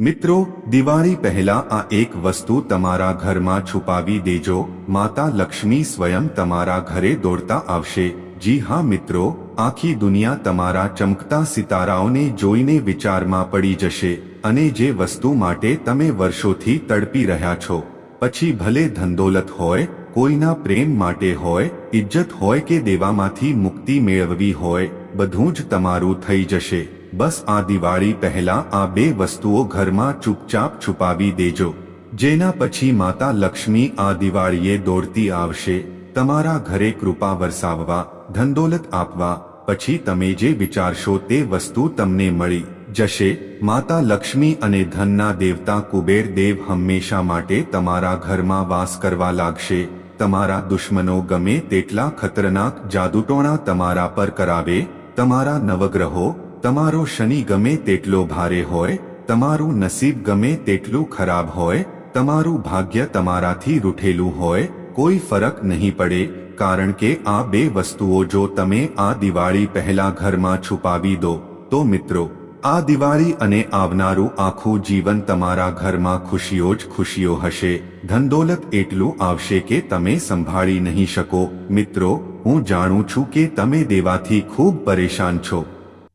મિત્રો, દિવાળી પહેલા આ એક વસ્તુ તમારા ઘરમાં છુપાવી દેજો. માતા લક્ષ્મી સ્વયં તમારા ઘરે દોડતા આવશે. જી હા મિત્રો, આખી દુનિયા તમારા ચમકતા સિતારાઓને જોઈને વિચારમાં પડી જશે. અને જે વસ્તુ માટે તમે વર્ષોથી તડપી રહ્યા છો, પછી ભલે ધનદોલત હોય, કોઈના પ્રેમ માટે હોય ઇજ્જત હોય કે દેવામાંથી મુક્તિ મેળવવી હોય, બધું જ તમારું થઈ જશે. બસ આ દિવાળી પહેલા આ બે વસ્તુઓ ઘરમાં ચૂપચાપ છુપાવી દેજો. જેના પછી માતા લક્ષ્મી આ દિવાળીએ દોડતી આવશે, તમારા ઘરે કૃપા વરસાવવા, ધનદોલત આપવા, પછી તમે જે વિચારશો તે વસ્તુ તમને મળી જશે. માતા લક્ષ્મી અને ધનના દેવતા કુબેર દેવ હંમેશા માટે તમારા ઘરમાં વાસ કરવા લાગશે. તમારા દુશ્મનો ગમે તેટલા ખતરનાક જાદુટોણા તમારા પર કરાવે, તમારા નવગ્રહો તમારો શનિ ગમે તેટલો ભારે હોય, તમારું નસીબ ગમે તેટલું ખરાબ હોય, તમારું ભાગ્ય તમારાથી રૂઠેલું હોય, કોઈ ફરક નહીં પડે, કારણ કે આ બે વસ્તુઓ જો તમે આ દિવાળી પહેલા ઘરમાં છુપાવી દો, તો મિત્રો, આ દિવાળી અને આવનારું આખું જીવન તમારા ઘરમાં ખુશીઓ જ ખુશીઓ હશે, ધનદોલત એટલું આવશે કે તમે સંભાળી નહીં શકો. મિત્રો, હું જાણું છું કે તમે દેવાથી ખૂબ પરેશાન છો.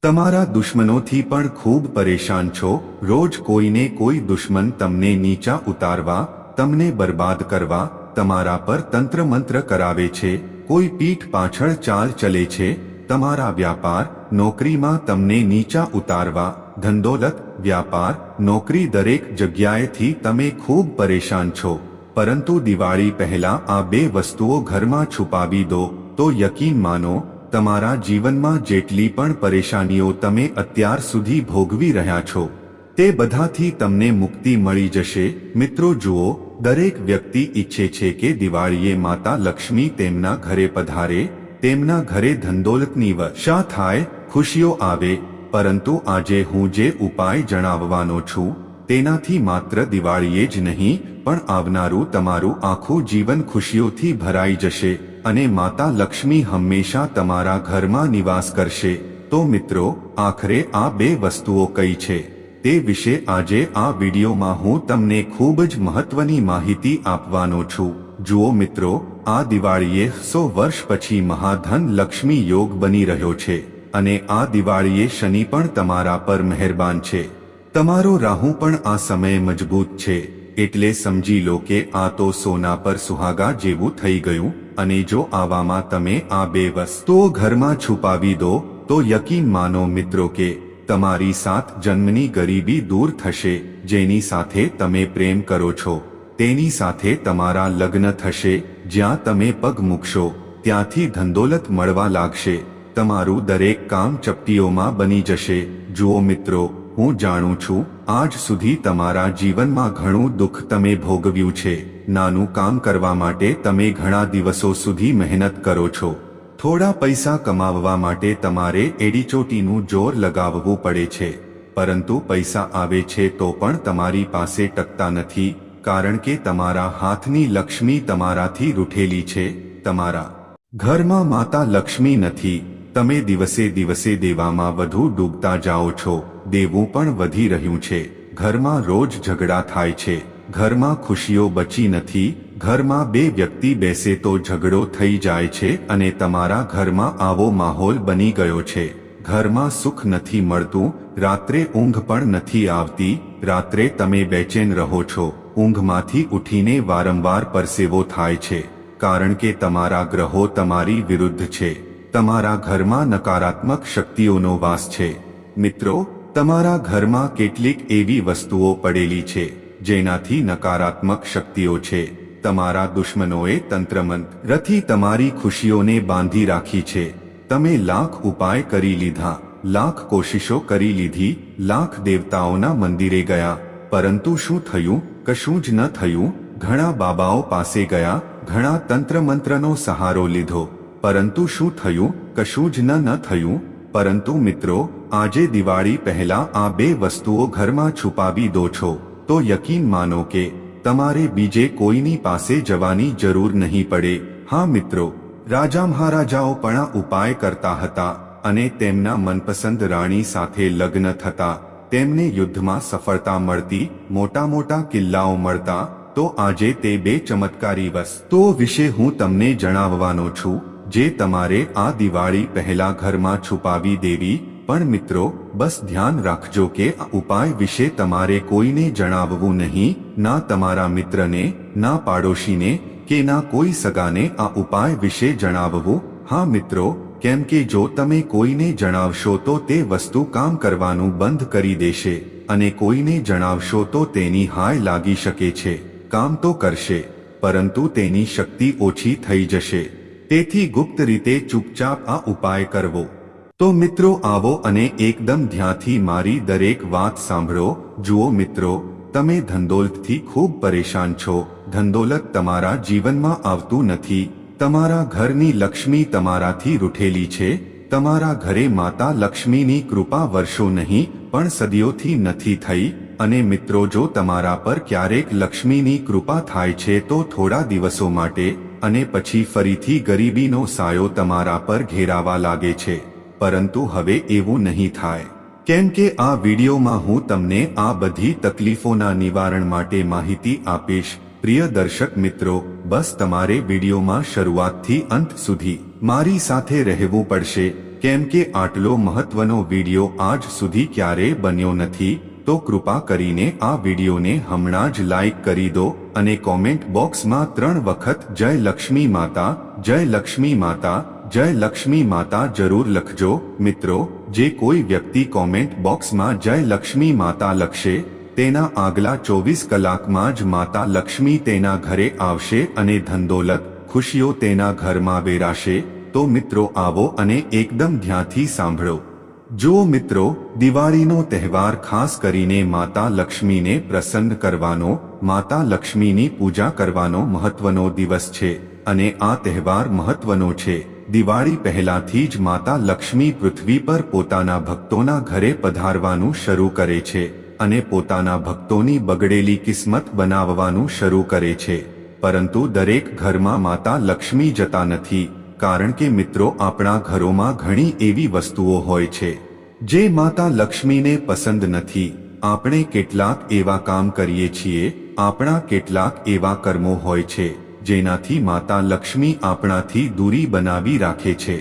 તમારા દુશ્મનોથી પણ ખૂબ પરેશાન છો. રોજ કોઈને કોઈ દુશ્મન તમને નીચા ઉતારવા, તમને બરબાદ કરવા, તમારા પર તંત્ર મંત્ર કરાવે છે. કોઈ પીઠ પાછળ ચાલ ચલે છે. તમારા વ્યાપાર, નોકરીમાં તમને નીચા ઉતારવા, ધંધોલત, વ્યાપાર, નોકરી દરેક જગ્યાએથી તમે ખૂબ પરેશાન છો. પરંતુ દિવાળી પહેલા આ બે વસ્તુઓ ઘરમાં છુપાવી દો. તો યકીન માનો તમારા જીવનમાં જેટલી પણ પરેશાનીઓ તમે અત્યાર સુધી ભોગવી રહ્યા છો, તે બધાથી તમને મુક્તિ મળી જશે. મિત્રો જુઓ, દરેક વ્યક્તિ ઈચ્છે છે કે દિવાળીએ માતા લક્ષ્મી તેમના ઘરે પધારે, તેમના ઘરે ધંદોલતની વર્ષા થાય, ખુશીઓ આવે, પરંતુ આજે હું જે ઉપાય જણાવવાનો છું, તેનાથી માત્ર દિવાળીએ જ નહીં પણ આવનારું તમારું આખું જીવન ખુશીઓથી ભરાઈ જશે અને માતા લક્ષ્મી હંમેશા તમારા ઘરમાં નિવાસ કરશે. તો મિત્રો, આખરે આ બે વસ્તુઓ કઈ છે? તે વિશે આજે આ વિડીયોમાં હું તમને ખૂબ જ મહત્વની માહિતી આપવાનો છું. જુઓ મિત્રો, આ દિવાળીએ સો વર્ષ પછી મહાધન લક્ષ્મી યોગ બની રહ્યો છે અને આ દિવાળીએ શનિ પણ તમારા પર મહેરબાન છે. તમારો રાહુ પણ આ સમયે મજબૂત છે. એટલે સમજી લો કે આ તો સોના પર સુહાગા જેવું થઈ ગયું, અને જો આવામાં તમે આ બે વસ્તુઓ ઘરમાં છુપાવી દો, તો યકીન માનો મિત્રો કે, તમારી સાત જન્મની ગરીબી દૂર થશે, જેની સાથે તમે પ્રેમ કરો છો. તેની સાથે તમારા લગ્ન થશે, જ્યાં તમે પગ મૂકશો, ત્યાંથી ધંદોલત મળવા લાગશે. તમારું દરેક કામ ચપટીઓમાં બની જશે. જુઓ મિત્રો, હું જાણું છું, આજ સુધી તમારા જીવનમાં ઘણું દુઃખ તમે ભોગવ્યું છે. નાનું કામ કરવા માટે તમે ઘણા દિવસો સુધી મહેનત કરો છો. થોડા પૈસા કમાવવા માટે તમારે એડીચોટીનું જોર લગાવવું પડે છે. પરંતુ પૈસા આવે છે તો પણ તમારી પાસે ટકતા નથી, કારણ કે તમારા હાથની લક્ષ્મી તમારાથી રૂઠેલી છે. તમારા ઘરમાં માતા લક્ષ્મી નથી. તમે દિવસે દિવસે દેવામાં વધુ ડૂબતા જાઓ છો. દેવું પણ વધી રહ્યું છે. ઘરમાં રોજ ઝઘડા થાય છે. ઘરમાં ખુશીઓ બચી નથી. ઘરમાં બે વ્યક્તિ બેસે તો ઝઘડો થઈ જાય છે અને તમારા ઘરમાં આવો માહોલ બની ગયો છે. ઘરમાં સુખ નથી મળતું. રાત્રે ઊંઘ પણ નથી આવતી. રાત્રે તમે બેચેન રહો છો. ઊંઘમાંથી ઉઠીને વારંવાર પરસેવો થાય છે. કારણ કે તમારા ગ્રહો તમારી વિરુદ્ધ છે. તમારા ઘરમાં નકારાત્મક શક્તિઓનો વાસ છે. મિત્રો, તમારા ઘરમાં કેટલીક એવી વસ્તુઓ પડેલી છે, જેનાથી નકારાત્મક શક્તિઓ છે. તમારા દુશ્મનોએ તંત્રમંત્રથી તમારી ખુશીઓને બાંધી રાખી છે. તમે લાખ ઉપાય કરી લીધા, લાખ કોશિશો કરી લીધી, લાખ દેવતાઓના મંદિરે ગયા. પરંતુ શું થયું? કશું જ ન થયું. ઘણા બાબાઓ પાસે ગયા, ઘણા તંત્રમંત્રનો સહારો લીધો. પરંતુ શું થયું? કશું જ ન ન થયું? પરંતુ મિત્રો, આજે દિવાળી પહેલા આ બે વસ્તુઓ ઘરમાં છુપાવી દો છો. તો યકીન માનો કે, તમારે બીજે કોઈની પાસે જવાની જરૂર નહીં પડે. હા મિત્રો, રાજા મહારાજાઓ પણ ઉપાય કરતા હતા અને તેમના મનપસંદ રાણી સાથે લગ્ન થતા. તેમને યુદ્ધમાં સફળતા મળતી મોટા મોટા કિલ્લાઓ મળતા. તો આજે તે બે ચમત્કારી વસ્તુઓ વિશે હું તમને જણાવવાનો છું. જે તમારે આ દિવાળી પહેલા ઘરમાં છુપાવી દેવી, પણ મિત્રો, બસ ધ્યાન રાખજો કે આ ઉપાય વિશે તમારે કોઈને જણાવવું નહીં, ના તમારા મિત્રને, ના પાડોશીને, કે ના કોઈ સગાને આ ઉપાય વિશે જણાવવું. હા મિત્રો, કેમ કે જો તમે કોઈને જણાવશો તો તે વસ્તુ કામ કરવાનું બંધ કરી દેશે, અને કોઈને જણાવશો તો તેની હાય લાગી શકે છે, કામ તો કરશે, પરંતુ તેની શક્તિ ઓછી થઈ જશે. તેથી ગુપ્ત રીતે ચૂપચાપ આ ઉપાય કરવો. તો મિત્રો આવો અને એકદમ ધ્યાનથી મારી દરેક વાત સાંભળો. જુઓ મિત્રો, તમે ધંદોલતથી ખૂબ પરેશાન છો. ધંદોલત તમારા જીવનમાં આવતું નથી. તમારા ઘરની લક્ષ્મી તમારાથી રૂઠેલી છે. તમારા ઘરે માતા લક્ષ્મીની કૃપા વર્ષો નહીં, પણ સદીઓથી નથી થઈ. અને મિત્રો, જો તમારા પર ક્યારેક લક્ષ્મીની કૃપા થાય છે તો થોડા દિવસો માટે અને પછી ફરીથી ગરીબીનો સાયો તમારા પર ઘેરાવા લાગે છે. પરંતુ હવે એવું નહીં થાય. કેમ કે આ વિડીયોમાં હું તમને આ બધી તકલીફોના નિવારણ માટે માહિતી આપીશ. પ્રિય દર્શક મિત્રો, બસ તમારે વિડીયોમાં શરૂઆતથી અંત સુધી મારી સાથે રહેવું પડશે. કેમ કે આટલો મહત્વનો વીડિયો આજ સુધી ક્યારેય બન્યો નથી, તો કૃપા કરીને આ વિડીયોને હમણાં જ લાઈક કરી દો અને કોમેન્ટ બોક્સમાં ત્રણ વખત જય લક્ષ્મી માતા, જય લક્ષ્મી માતા, જય લક્ષ્મી માતા જરૂર લખજો. મિત્રો, જે કોઈ વ્યક્તિ કોમેન્ટ બોક્સમાં જય લક્ષ્મી માતા લખશે, તેના આગલા ચોવીસ કલાકમાં જ માતા લક્ષ્મી તેના ઘરે આવશે અને ધંદોલત ખુશીઓ તેના ઘરમાં વેરાશે. તો મિત્રો, આવો અને એકદમ ધ્યાનથી સાંભળો. જો મિત્રો, દિવાળીનો તહેવાર ખાસ કરીને માતા લક્ષ્મીને પ્રસન્ન કરવાનો, માતા લક્ષ્મીની પૂજા કરવાનો મહત્વનો દિવસ છે અને આ તહેવાર મહત્વનો છે. દિવાળી પહેલાથી જ માતા લક્ષ્મી પૃથ્વી પર પોતાના ભક્તોના ઘરે પધારવાનું શરૂ કરે છે અને પોતાના ભક્તોની બગડેલી કિસ્મત બનાવવાનું શરૂ કરે છે. પરંતુ દરેક ઘરમાં માતા લક્ષ્મી જતા નથી. કારણ કે મિત્રો આપણા ઘરોમાં ઘણી એવી વસ્તુઓ હોય છે, જે માતા લક્ષ્મીને પસંદ નથી. આપણે કેટલાક એવા કામ કરીએ છીએ, આપણા કેટલાક એવા કર્મો હોય છે, જેનાથી માતા લક્ષ્મી આપણાથી દૂરી બનાવી રાખે છે.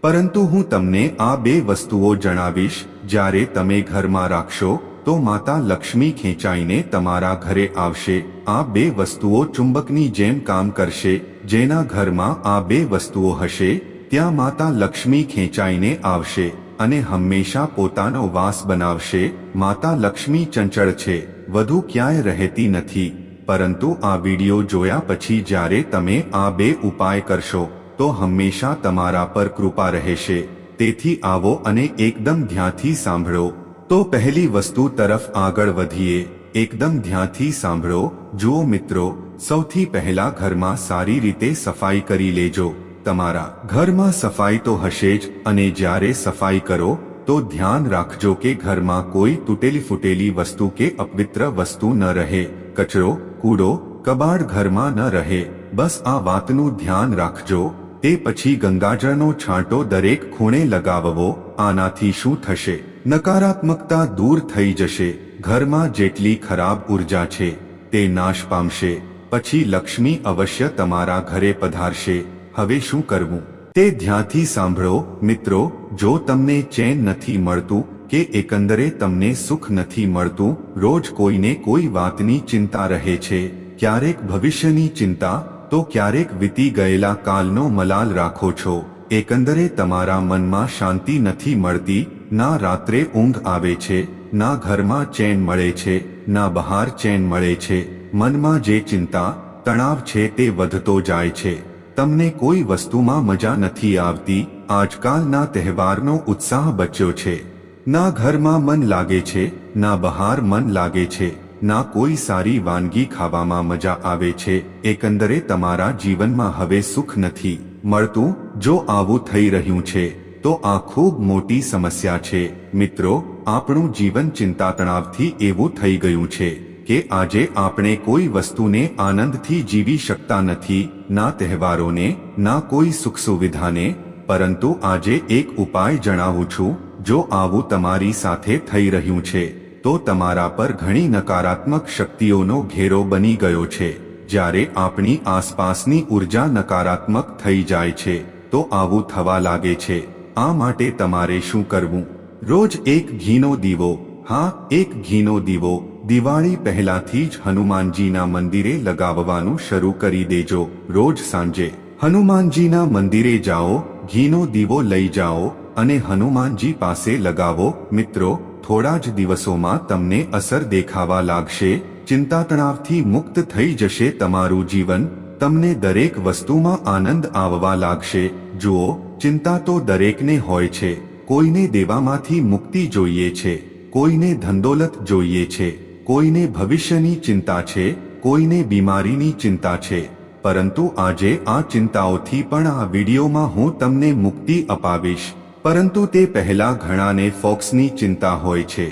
પરંતુ હું તમને આ બે વસ્તુઓ જણાવીશ, જ્યારે તમે ઘરમાં રાખશો, તો માતા લક્ષ્મી ખેંચાઈને તમારા ઘરે આવશે. આ બે વસ્તુઓ ચુંબકની જેમ કામ કરશે જેના ઘરમાં આ બે વસ્તુઓ હશે, ત્યાં માતા લક્ષ્મી ખેંચાઈને આવશે અને હંમેશા પોતાનો વાસ બનાવશે. માતા લક્ષ્મી ચંચળ છે, વધુ ક્યાંય રહેતી નથી, પરંતુ આ વિડિયો જોયા પછી જ્યારે તમે આ બે ઉપાય કરશો, તો હંમેશા તમારા પર કૃપા રહેશે. તેથી આવો અને એકદમ ધ્યાનથી સાંભળો. તો પહેલી વસ્તુ તરફ આગળ વધીએ. એકદમ ધ્યાનથી સાંભળો. જુઓ મિત્રો સૌથી પહેલા ઘરમાં સારી રીતે સફાઈ કરી લેજો. તમારા ઘરમાં સફાઈ તો હશે જ અને જ્યારે સફાઈ કરો, તો ધ્યાન રાખજો કે ઘરમાં કોઈ તૂટેલી ફૂટેલી વસ્તુ કે અપવિત્ર વસ્તુ ન રહે. કચરો, કૂડો કબાડ ઘરમાં ન રહે. બસ આ વાતનું ધ્યાન રાખજો. તે પછી ગંગાજળનો છાંટો દરેક ખૂણે લગાવવો. આનાથી શું થશે? નકારાત્મકતા દૂર થઈ જશે. ઘરમાં જેટલી ખરાબ ઊર્જા છે, તે નાશ પામશે. પછી લક્ષ્મી અવશ્ય તમારા ઘરે પધારશે. હવે શું કરવું? તે ધ્યાનથી સાંભળો, મિત્રો, જો તમને ચેન નથી મળતું, કે એકંદરે તમને સુખ નથી મળતું, રોજ કોઈને કોઈ વાતની ચિંતા રહે છે. ક્યારેક ભવિષ્યની ચિંતા, તો ક્યારેક વીતી ગયેલા કાલનો મલાલ રાખો છો. એકંદરે તમારા મનમાં શાંતિ નથી મળતી, ના રાત્રે ઊંઘ આવે છે, ના ઘરમાં ચેન મળે છે, ના બહાર ચેન મળે છે. મનમાં જે ચિંતા, તણાવ છે તે વધતો જાય છે. તમને કોઈ વસ્તુમાં મજા નથી આવતી. આજકાલના તહેવારનો ઉત્સાહ બચ્યો છે. ના ઘરમાં મન લાગે છે, ના બહાર મન લાગે છે. ના કોઈ સારી વાનગી ખાવામાં મજા આવે છે. એકંદરે તમારા જીવનમાં હવે સુખ નથી. મળતું, જો આવું થઈ રહ્યું છે, તો આ ખૂબ મોટી સમસ્યા છે. મિત્રો, આપણું જીવન ચિંતા તણાવથી એવું થઈ ગયું છે. કે આજે આપણે કોઈ વસ્તુને આનંદથી જીવી શકતા નથી, ના તહેવારોને, ના કોઈ સુખ સુવિધાને, પરંતુ આજે એક ઉપાય જણાવું છું, જો આવું તમારી સાથે થઈ રહ્યું છે, તો તમારા પર ઘણી નકારાત્મક શક્તિઓનો ઘેરો બની ગયો છે. જ્યારે આપણી આસપાસની ઊર્જા નકારાત્મક થઈ જાય છે, તો આવું થવા લાગે છે. આ માટે તમારે શું કરવું? રોજ એક ઘીનો દીવો, હા, એક ઘીનો દીવો દિવાળી પહેલાથી જ હનુમાનજીના મંદિરે લગાવવાનું શરૂ કરી દેજો. રોજ સાંજે હનુમાનજીના મંદિરે જાઓ, ઘીનો દીવો લઈ જાઓ અને હનુમાનજી પાસે લગાવો. મિત્રો, થોડા જ દિવસોમાં તમને અસર દેખાવા લાગશે. ચિંતા તણાવથી મુક્ત થઈ જશે તમારું જીવન. તમને દરેક વસ્તુમાં આનંદ આવવા લાગશે. જુઓ, ચિંતા તો દરેકને હોય છે. કોઈને દેવામાંથી મુક્તિ જોઈએ છે. કોઈને ધંદોલત જોઈએ છે. કોઈને ભવિષ્યની ચિંતા છે, કોઈને બીમારીની ચિંતા છે. પરંતુ આજે આ ચિંતાઓથી પણ આ વિડીયોમાં હું તમને મુક્તિ અપાવીશ. પરંતુ તે પહેલા ઘણાને ફોક્સની ચિંતા હોય છે.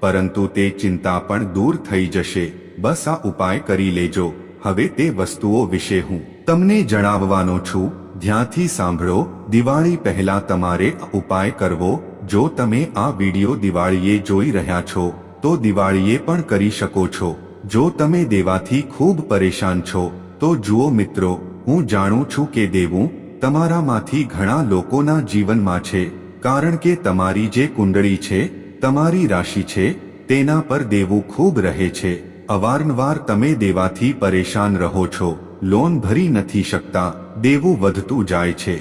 પરંતુ તે ચિંતા પણ દૂર થઈ જશે. બસ આ ઉપાય કરી લેજો. હવે તે વસ્તુઓ વિશે હું તમને જણાવવાનો છું. ધ્યાનથી સાંભળો, દિવાળી પહેલા તમારે ઉપાય કરવો. જો તમે આ વીડિયો દિવાળીએ જોઈ રહ્યા છો તો દિવાળીએ પણ કરી શકો છો. જો તમે દેવાથી ખૂબ પરેશાન છો, તો જુઓ મિત્રો, હું જાણું છું કે દેવું તમારામાંથી ઘણા લોકોના જીવનમાં છે, કારણ કે તમારી જે કુંડળી છે, તમારી રાશિ છે, તેના પર દેવું ખૂબ રહે છે. અવારનવાર તમે દેવાથી પરેશાન રહો છો, લોન ભરી નથી શકતા, દેવું વધતું જાય છે.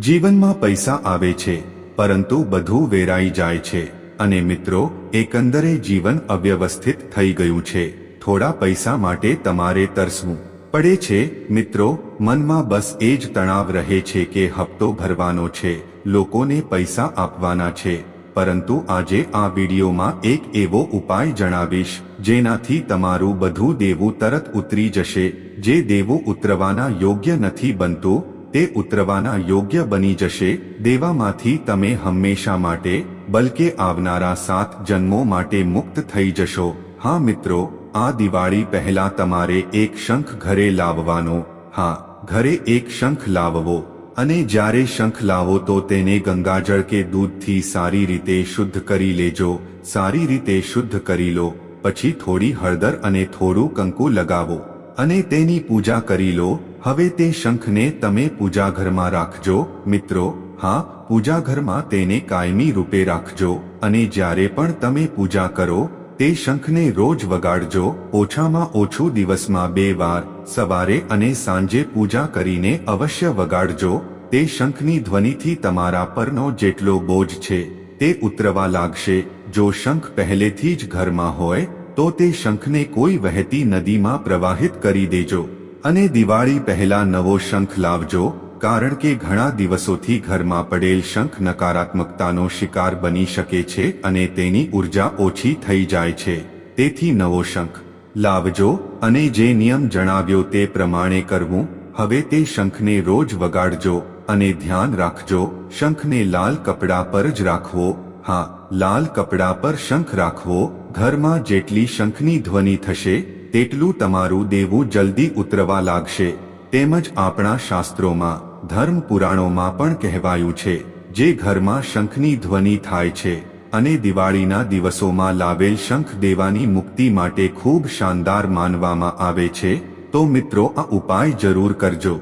જીવનમાં પૈસા આવે છે, પરંતુ બધું વેરાઈ જાય છે. અને મિત્રો, એકંદરે જીવન અવ્યવસ્થિત થઈ ગયું છે. થોડા પૈસા માટે તમારે તરસવું પડે છે. મિત્રો, મનમાં બસ એ જ તણાવ રહે છે કે હપ્તો ભરવાનો છે. લોકોને પૈસા આપવાના છે. પરંતુ આજે આ વિડીયોમાં એક એવો ઉપાય જણાવીશ, જેનાથી તમારું બધું દેવું તરત ઉતરી જશે. જે દેવું ઉતરવાના યોગ્ય નથી બનતું, તે ઉતરવાના યોગ્ય બની જશે. દેવામાંથી તમે હંમેશા માટે બલકે આવનારા સાત જન્મો માટે મુક્ત થઈ જશો. હા મિત્રો, આ દિવાળી પહેલા તમારે એક શંખ ઘરે લાવવાનો. હા, ઘરે એક શંખ લાવવો. અને જ્યારે શંખ લાવો તો તેને ગંગાજળ કે દૂધથી સારી રીતે શુદ્ધ કરી લેજો. સારી રીતે શુદ્ધ કરી લો. પછી થોડી હળદર અને થોડું કંકુ લગાવો. અને તેની પૂજા કરી લો. હવે તે શંખને તમે પૂજાઘરમાં રાખજો. મિત્રો હા, પૂજાઘરમાં તેને કાયમી રૂપે રાખજો અને જ્યારે પણ તમે પૂજા કરો, તે શંખને રોજ વગાડજો. ઓછામાં ઓછું દિવસમાં બે વાર, સવારે અને સાંજે પૂજા કરીને અવશ્ય વગાડજો. તે શંખની ધ્વનિથી તમારા પરનો જેટલો બોજ છે, તે ઉતરવા લાગશે. જો શંખ પહેલેથી જ ઘરમાં હોય, તો તે શંખને કોઈ વહેતી નદીમાં પ્રવાહિત કરી દેજો અને દિવાળી પહેલા નવો શંખ લાવજો. કારણ કે ઘણા દિવસોથી ઘરમાં પડેલ શંખ નકારાત્મકતાનો શિકાર બની શકે છે અને તેની ઊર્જા ઓછી થઈ જાય છે. તેથી નવો શંખ લાવજો અને જે નિયમ જણાવ્યો તે પ્રમાણે કરવું. હવે તે શંખને રોજ વગાડજો અને ધ્યાન રાખજો. શંખને લાલ કપડા પર જ રાખવો. હા, લાલ કપડા પર શંખ રાખવો. ઘરમાં જેટલી શંખની ધ્વનિ થશે, તેટલું તમારું દેવું જલ્દી ઉતરવા લાગશે. તેમજ આપણા શાસ્ત્રોમાં ધર્મ પુરાણોમાં પણ કહેવાયું છે, જે ઘરમાં શંખની ધ્વનિ થાય છે, અને દિવાળીના દિવસોમાં લાવેલ શંખ દેવાની મુક્તિ માટે ખૂબ શાનદાર માનવામાં આવે છે, તો મિત્રો આ ઉપાય જરૂર કરજો.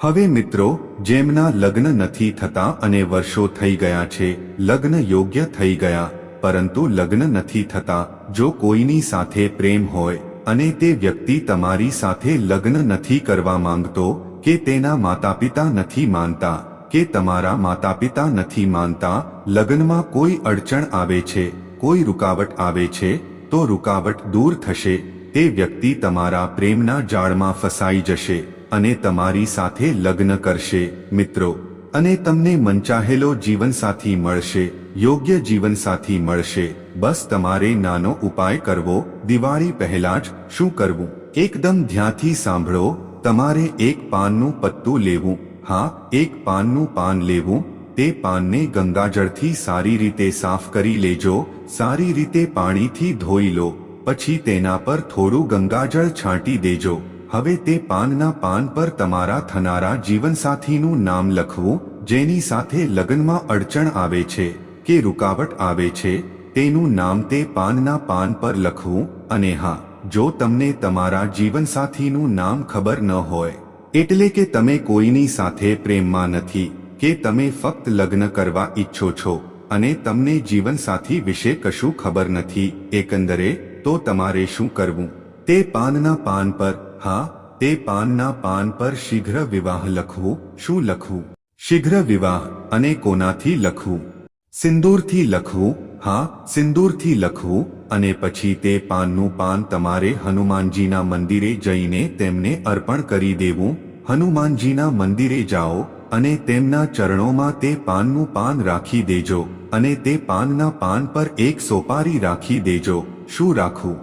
હવે મિત્રો, જેમના લગ્ન નથી થતા અને વર્ષો થઈ ગયા છે, લગ્ન યોગ્ય થઈ ગયા, પરંતુ લગ્ન નથી થતા, જો કોઈની સાથે પ્રેમ હોય, અને તે વ્યક્તિ તમારી સાથે લગ્ન નથી કરવા માંગતો કે તેના માતા પિતા નથી માનતા, કે તમારા માતા પિતા નથી માનતા, લગ્નમાં કોઈ અડચણ આવે છે, કોઈ રૂકાવટ આવે છે, તો રૂકાવટ દૂર થશે, તે વ્યક્તિ તમારા પ્રેમના જાળમાં ફસાઈ જશે અને તમારી સાથે લગ્ન કરશે, મિત્રો. અને તમને મનચાહેલો જીવનસાથી મળશે, યોગ્ય જીવનસાથી મળશે. બસ તમારે નાનો ઉપાય કરવો, દિવાળી પહેલા જ શું કરવું? એકદમ ધ્યાનથી સાંભળો તમારે એક પાનનું પત્તું લેવું, હા, એક પાનનું પાન લેવું, તે પાનને ગંગાજળથી સારી રીતે સાફ કરી લેજો, સારી રીતે પાણીથી ધોઈ લો, પછી તેના પર થોડું ગંગાજળ છાંટી દેજો. હવે તે પાનના પાન પર તમારા થનારા જીવનસાથીનું નામ લખવું, જેની સાથે લગ્નમાં અડચણ આવે છે, કે રૂકાવટ આવે છે, તેનું નામ તે પાનના પાન પર લખવું, અને હા જો તમને તમારા જીવનસાથીનું નામ ખબર ન હોય, એટલે કે તમે કોઈની સાથે પ્રેમમાં નથી, કે તમે ફક્ત લગ્ન કરવા ઈચ્છો છો, અને તમને જીવનસાથી વિશે કશું ખબર નથી, એકંદરે, તો તમારે શું કરવું? તે પાનના પાન પર, હા, તે પાનના પાન પર શીઘ્ર વિવાહ લખવું, શું લખવું? શીઘ્ર વિવાહ, અને કોનાથી લખવું? સિંદૂરથી લખવું, હા, સિંદૂરથી લખવું અને પછી તે પાનનું પાન તમારે હનુમાનજીના મંદિરે જઈને તેમને અર્પણ કરી દેવું. હનુમાનજીના મંદિરે જાઓ અને તેમના ચરણોમાં તે પાનનું પાન રાખી દેજો અને તે પાનના પાન પર એક સોપારી રાખી દેજો. શું રાખવું?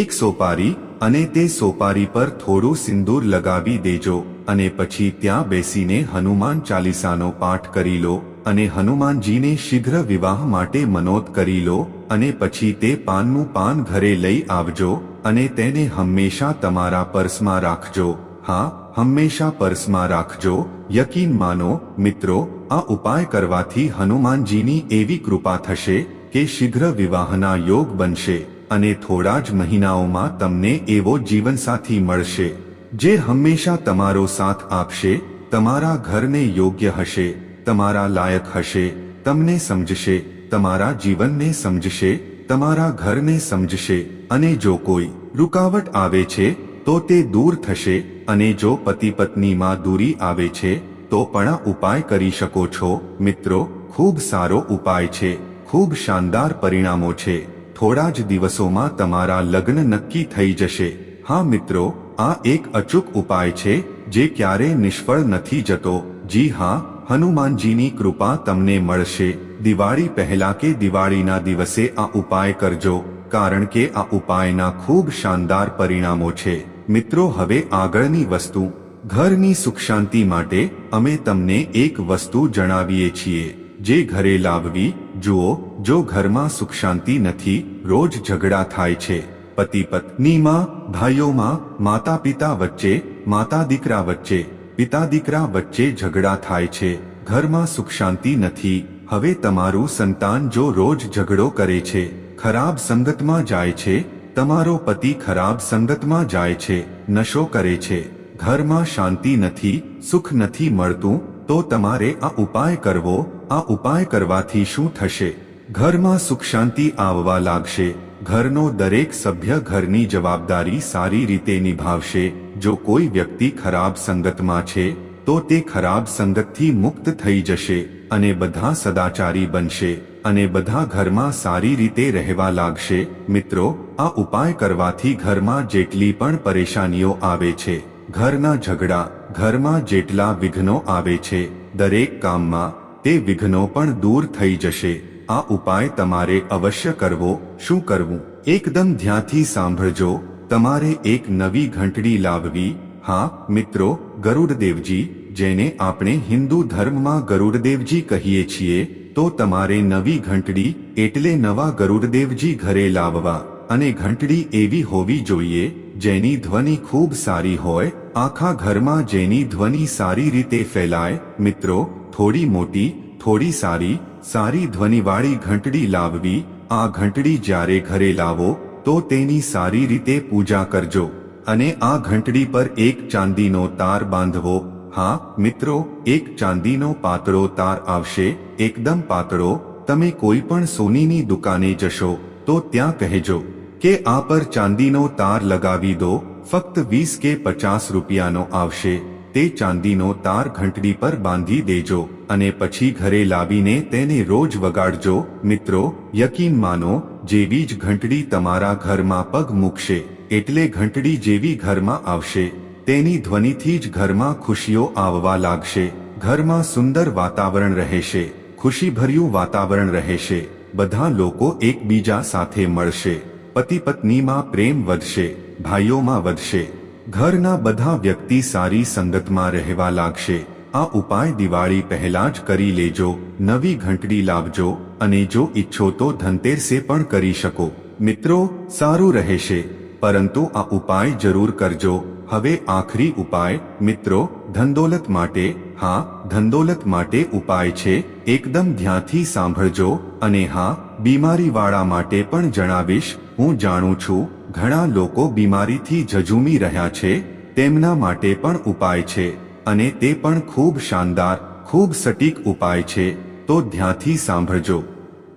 એક સોપારી અને તે સોપારી પર થોડું સિંદૂર લગાવી દેજો અને પછી ત્યાં બેસીને હનુમાન ચાલીસાનો પાઠ કરી લો. અને હનુમાનજીને શીઘ્ર વિવાહ માટે મનોત કરી લો અને પછી તે પાનનું પાન ઘરે લઈ આવજો અને તેને હંમેશા તમારા પર્સમાં રાખજો. હા, હંમેશા પર્સમાં રાખજો. યકીન માનો, મિત્રો, આ ઉપાય કરવાથી હનુમાનજીની એવી કૃપા થશે કે શીઘ્ર વિવાહના યોગ બનશે અને થોડા જ મહિનાઓમાં તમને એવો જીવનસાથી મળશે. જે હંમેશા તમારો સાથ આપશે, તમારા ઘરને યોગ્ય હશે. તમારા લાયક હશે, તમને સમજશે, તમારા જીવનને સમજશે, તમારા ઘરને સમજશે, અને જો કોઈ રૂકાવટ આવે છે, તો તે દૂર થશે, અને જો પતિ પત્નીમાં દૂરી આવે છે, તો પણ ઉપાય કરી શકો છો. મિત્રો, ખૂબ સારો ઉપાય છે, ખૂબ શાનદાર પરિણામો છે. થોડા જ દિવસોમાં તમારા લગ્ન નક્કી થઈ જશે. હા, મિત્રો, આ એક અચૂક ઉપાય છે, જે ક્યારેય નિષ્ફળ નથી જતો. જી હા હનુમાનજીની કૃપા તમને મળશે. દિવાળી પહેલા કે દિવાળીના દિવસે આ ઉપાય કરજો, કારણ કે આ ઉપાયના ખૂબ શાનદાર પરિણામો છે. મિત્રો, હવે આગળની વસ્તુ. ઘરની સુખ શાંતિ માટે અમે તમને એક વસ્તુ જણાવીએ છીએ. જે ઘરે લાવવી, જુઓ, જો ઘરમાં સુખ શાંતિ નથી, રોજ ઝઘડા થાય છે. પતિ પત્નીમાં ભાઈઓમાં માતા પિતા વચ્ચે માતા દીકરા વચ્ચે પિતા દીકરા વચ્ચે ઝઘડા થાય છે. ઘરમાં સુખ શાંતિ નથી. હવે તમારું સંતાન જો રોજ ઝઘડો કરે છે, ખરાબ સંગતમાં જાય છે, તમારો પતિ ખરાબ સંગતમાં જાય છે, નશો કરે છે. ઘરમાં શાંતિ નથી, સુખ નથી મળતું, તો તમારે આ ઉપાય કરવો, આ ઉપાય કરવાથી શું થશે? ઘરમાં સુખ શાંતિ આવવા લાગશે. ઘરનો દરેક સભ્ય ઘરની જવાબદારી સારી રીતે નિભાવશે. જો કોઈ વ્યક્તિ ખરાબ સંગતમાં છે, તો તે ખરાબ સંગતથી મુક્ત થઈ જશે અને બધા સદાચારી બનશે અને બધા ઘરમાં સારી રીતે રહેવા લાગશે. મિત્રો, આ ઉપાય કરવાથી ઘરમાં જેટલી પણ પરેશાનીઓ આવે છે, ઘરના ઝઘડા, ઘરમાં જેટલા વિઘ્નો આવે છે, દરેક કામમાં તે વિઘ્નો પણ દૂર થઈ જશે. આ ઉપાય તમારે અવશ્ય કરવો. શું કરવું? એકદમ ધ્યાનથી સાંભળજો. તમારે એક નવી ઘંટડી લાવવી, હા, મિત્રો, ગરુડદેવજી, જેને આપણે હિન્દુ ધર્મમાં ગરુડદેવજી કહીએ છીએ, તો તમારે નવી ઘંટડી, એટલે નવા ગરુડદેવજી ઘરે લાવવા, અને ઘંટડી એવી હોવી જોઈએ, જેની ધ્વનિ ખૂબ સારી હોય, આખા ઘરમાં જેની ધ્વનિ સારી રીતે ફેલાય, મિત્રો, થોડી મોટી, થોડી સારી સારી ધ્વનિવાળી ઘંટડી લાવવી, આ ઘંટડી જ્યારે ઘરે લાવો તો તેની સારી રીતે પૂજા કરજો. અને આ ઘંટડી પર એક ચાંદીનો તાર બાંધવો. હા, મિત્રો, એક ચાંદીનો પાતળો તાર આવશે. એકદમ પાતળો. તમે કોઈ પણ સોનીની દુકાને જશો, તો ત્યાં કહેજો કે આ પર ચાંદીનો તાર લગાવી દો. ફક્ત વીસ કે પચાસ રૂપિયાનો આવશે. તે ચાંદીનો તાર ઘંટડી પર બાંધી દેજો અને પછી ઘરે લાવીને તેને રોજ વગાડજો. મિત્રો, યકીન માનો જેવી જ ઘંટડી તમારા ઘરમાં પગ મૂકશે, એટલે ઘંટડી જેવી ઘરમાં આવશે, તેની ધ્વનિથી જ ઘરમાં ખુશીઓ આવવા લાગશે, ઘરમાં સુંદર વાતાવરણ રહેશે, ખુશીભર્યું વાતાવરણ રહેશે, બધા લોકો એકબીજા સાથે મળશે પતિ પત્નીમાં પ્રેમ વધશે, ભાઈઓમાં વધશે, ઘરના બધા વ્યક્તિ સારી સંગતમાં રહેવા લાગશે આ ઉપાય દિવાળી પહેલા જ કરી લેજો, નવી ઘંટડી લાવજો અને જો ઈચ્છો તો ધનતેરસે પણ કરી શકો. મિત્રો, સારું રહેશે, પરંતુ આ ઉપાય જરૂર કરજો. હવે આખરી ઉપાય, મિત્રો, ધનદોલત માટે, હા ધંદોલત માટે ઉપાય છે, એકદમ ધ્યાનથી સાંભળજો અને હા, બીમારીવાળા માટે પણ જણાવીશ, હું જાણું છું, ઘણા લોકો બીમારીથી ઝઝૂમી રહ્યા છે, તેમના માટે પણ ઉપાય છે. અને તે પણ ખૂબ શાનદાર, ખૂબ સટીક ઉપાય છે, તો ધ્યાનથી સાંભળજો.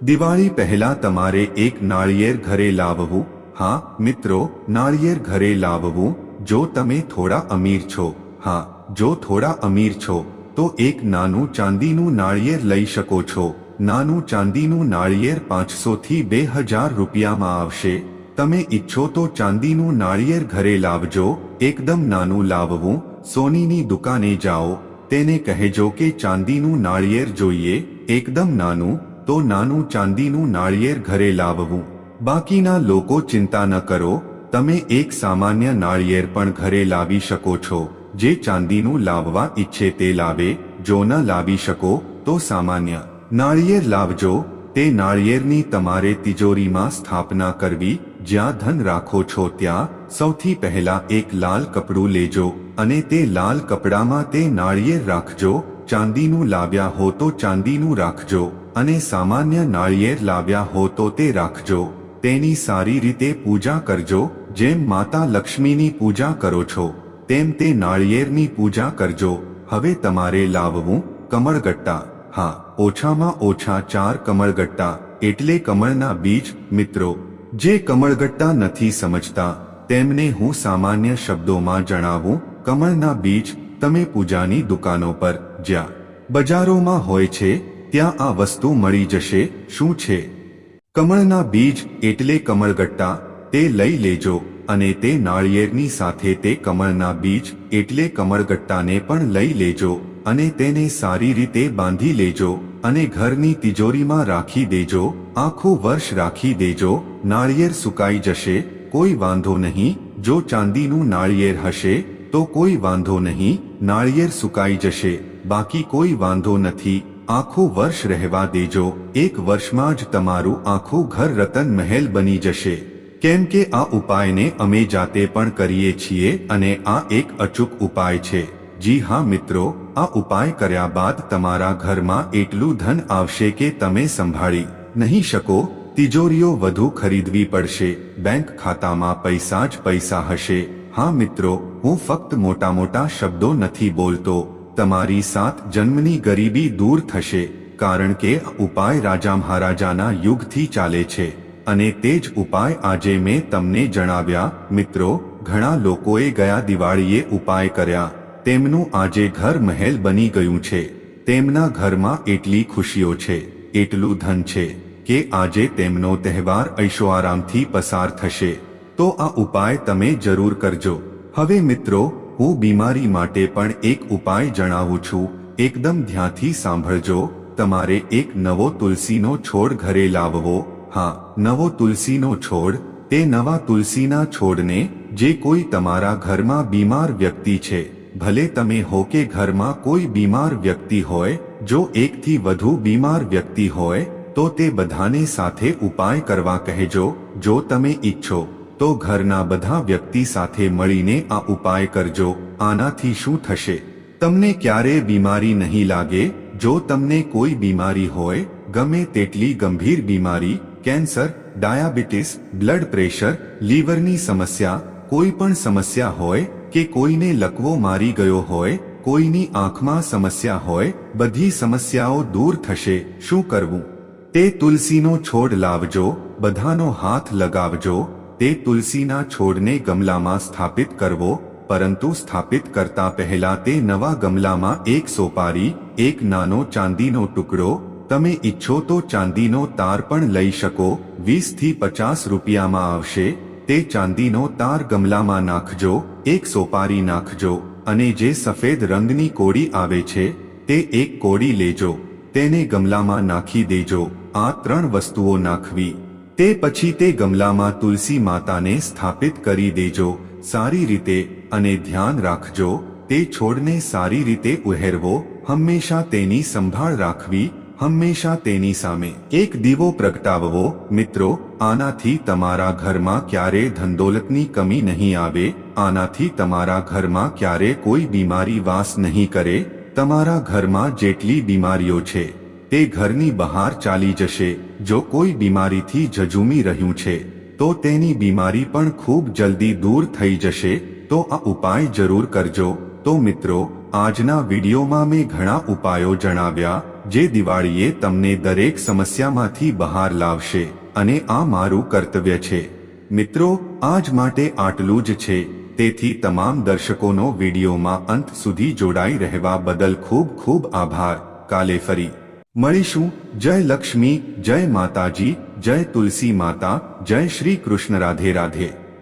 દિવાળી પહેલા તમારે એક નાળિયેર ઘરે લાવવું. હા, મિત્રો, નાળિયેર ઘરે લાવવું, જો તમે થોડા અમીર છો. હા, જો થોડા અમીર છો, તો એક નાનું ચાંદીનું નાળિયેર લઈ શકો છો. નાનું ચાંદીનું નાળિયેર પાંચસો થી બે હજાર રૂપિયામાં આવશે. તમે ઈચ્છો તો ચાંદીનું નાળિયેર ઘરે લાવજો, એકદમ નાનું લાવવું સોનીની દુકાને જાઓ, તેને કહેજો કે ચાંદીનું નાળિયેર જોઈએ, એકદમ નાનું, તો નાનું ચાંદીનું નાળિયેર ઘરે લાવવું. બાકીના લોકો ચિંતા ન કરો, તમે એક સામાન્ય નાળિયેર પણ ઘરે લાવી શકો છો, જે ચાંદીનું લાવવા ઈચ્છે તે લાવે, જો ન લાવી શકો, તો સામાન્ય. નાળિયેર લાવજો, તે નાળિયેરની તમારે તિજોરીમાં સ્થાપના કરવી, જ્યાં ધન રાખો છો ત્યાં સૌથી પહેલા એક લાલ કપડું લેજો અને તે લાલ કપડામાં તે નાળિયેર રાખજો, ચાંદીનું લાવ્યા હો તો ચાંદીનું રાખજો અને સામાન્ય નાળિયેર લાવ્યા હો તો તે રાખજો. તેની સારી રીતે પૂજા કરજો, જેમ માતા લક્ષ્મીની પૂજા કરો છો, તેમ તે નાળિયેરની પૂજા કરજો. હવે તમારે લાવવું કમળગટ્ટા. હા, ઓછામાં ઓછા ચાર કમળગટ્ટા. એટલે કમળના બીજ, મિત્રો, જે કમળગટ્ટા નથી સમજતા. તેમને હું સામાન્ય શબ્દોમાં જણાવું, કમળના બીજ તમે પૂજાની દુકાનો પર જ્યાં બજારોમાં હોય છે, ત્યાં આ વસ્તુ મળી જશે, શું છે? કમળના બીજ એટલે કમળગટ્ટા, તે લઈ લેજો, અને તે નાળિયેરની સાથે તે કમળના બીજ એટલે કમળગટ્ટાને પણ લઈ લેજો, અને તેને સારી રીતે બાંધી લેજો, અને ઘરની તિજોરીમાં રાખી દેજો, આખું વર્ષ રાખી દેજો, નાળિયેર સુકાઈ જશે કોઈ વાંધો નહીં, જો ચાંદીનું નાળિયેર હશે, તો કોઈ વાંધો નહીં, નાળિયેર સુકાઈ જશે, બાકી કોઈ વાંધો નથી, આખું વર્ષ રહેવા દેજો, એક વર્ષમાં જ તમારું આખું ઘર રતન મહેલ બની જશે. કેમ કે આ ઉપાયને અમે જાતે પણ કરીએ છીએ અને આ એક અચૂક ઉપાય છે. જી હા મિત્રો, આ ઉપાય કર્યા બાદ તમારા ઘરમાં એટલું ધન આવશે કે તમે સંભાળી નહીં શકો તિજોરીઓ વધુ ખરીદવી પડશે. બેંક ખાતામાં પૈસા જ પૈસા હશે. હા મિત્રો, હું ફક્ત મોટા મોટા શબ્દો નથી બોલતો. તમારી સાત જન્મની ગરીબી દૂર થશે, કારણ કે ઉપાય રાજા મહારાજાના યુગથી ચાલે છે. અને તે જ ઉપાય આજે મેં તમને જણાવ્યા. મિત્રો, ઘણા લોકોએ ગયા દિવાળીએ ઉપાય કર્યા. તેમનું આજે ઘર મહેલ બની ગયું છે. તેમના ઘરમાં એટલી ખુશીઓ છે, એટલું ધન છે. કે આજે તેમનો તહેવાર ઐશોઆરામથી પસાર થશે. તો આ ઉપાય તમે જરૂર કરજો. હવે મિત્રો, હું બીમારી માટે પણ એક ઉપાય જણાવું છું. એકદમ ધ્યાનથી સાંભળજો. તમારે એક નવો તુલસીનો છોડ ઘરે લાવવો. હા, નવો તુલસીનો છોડ, તે નવા તુલસીના છોડને, જે કોઈ તમારા ઘરમાં બીમાર વ્યક્તિ છે. ભલે તમે હો કે ઘરમાં કોઈ બીમાર વ્યક્તિ હોય, જો એકથી વધુ બીમાર વ્યક્તિ હોય તો તે બધાને સાથે ઉપાય કરવા કહેજો, જો તમે ઈચ્છો, તો ઘરના બધા વ્યક્તિ સાથે મળીને આ ઉપાય કરજો, આનાથી શું થશે? તમને ક્યારે બીમારી નહીં લાગે? જો તમને કોઈ બીમારી હોય, ગમે તેટલી ગંભીર બીમારી, કેન્સર, ડાયાબિટીસ, બ્લડ પ્રેશર, લીવરની સમસ્યા, કોઈ પણ સમસ્યા હોય, કે કોઈને લકવો મારી ગયો હોય, કોઈની આંખમાં સમસ્યા હોય, બધી સમસ્યાઓ દૂર થશે, શું કરવું? તે તુલસીનો છોડ લાવજો, બધાનો હાથ લગાવજો, તે તુલસીના છોડને ગમલામાં સ્થાપિત કરવો, પરંતુ સ્થાપિત કરતા પહેલા તે નવા ગમલામાં એક સોપારી, એક નાનો ચાંદીનો ટુકડો, તમે ઈચ્છો તો ચાંદીનો તાર પણ લઈ શકો, વીસથી પચાસ રૂપિયામાં આવશે, તે ચાંદીનો તાર ગમલામાં નાખજો, એક સોપારી નાખજો, અને જે સફેદ રંગની કોડી આવે છે, તે એક કોડી લેજો. તેને ગમલામાં નાખી દેજો. આ ત્રણ વસ્તુઓ નાખવી. તે પછી તે ગમલામાં તુલસી માતાને સ્થાપિત કરી દેજો. સારી રીતે, અને ધ્યાન રાખજો, તે છોડને સારી રીતે ઉહેરવો, હંમેશા તેની સંભાળ રાખવી, હંમેશા તેની સામે. એક દીવો પ્રગટાવવો, મિત્રો, આનાથી તમારા ઘરમાં ક્યારે ધંદોલતની કમી નહીં આવે, આનાથી તમારા ઘરમાં ક્યારે કોઈ બીમારી વાસ નહીં કરે તમારા ઘરમાં જેટલી બીમારીઓ છે, તે ઘરની બહાર ચાલી જશે. જો કોઈ બીમારીથી ઝઝૂમી રહ્યું છે, તો તેની બીમારી પણ ખૂબ જલ્દી દૂર થઈ જશે. તો આ ઉપાય જરૂર કરજો. તો મિત્રો, આજના વિડીયોમાં મેં ઘણા ઉપાયો જણાવ્યા, જે દિવાળીએ તમને દરેક સમસ્યામાંથી બહાર લાવશે અને આ મારું કર્તવ્ય છે. મિત્રો, આજ માટે આટલું જ છે. તેથી તમામ દર્શકોનો વિડીયોમાં અંત સુધી જોડાઈ રહેવા બદલ ખૂબ ખૂબ આભાર. કાલે ફરી મળીશું. જય લક્ષ્મી, જય માતાજી, જય તુલસી માતા, જય શ્રી કૃષ્ણ રાધે રાધે.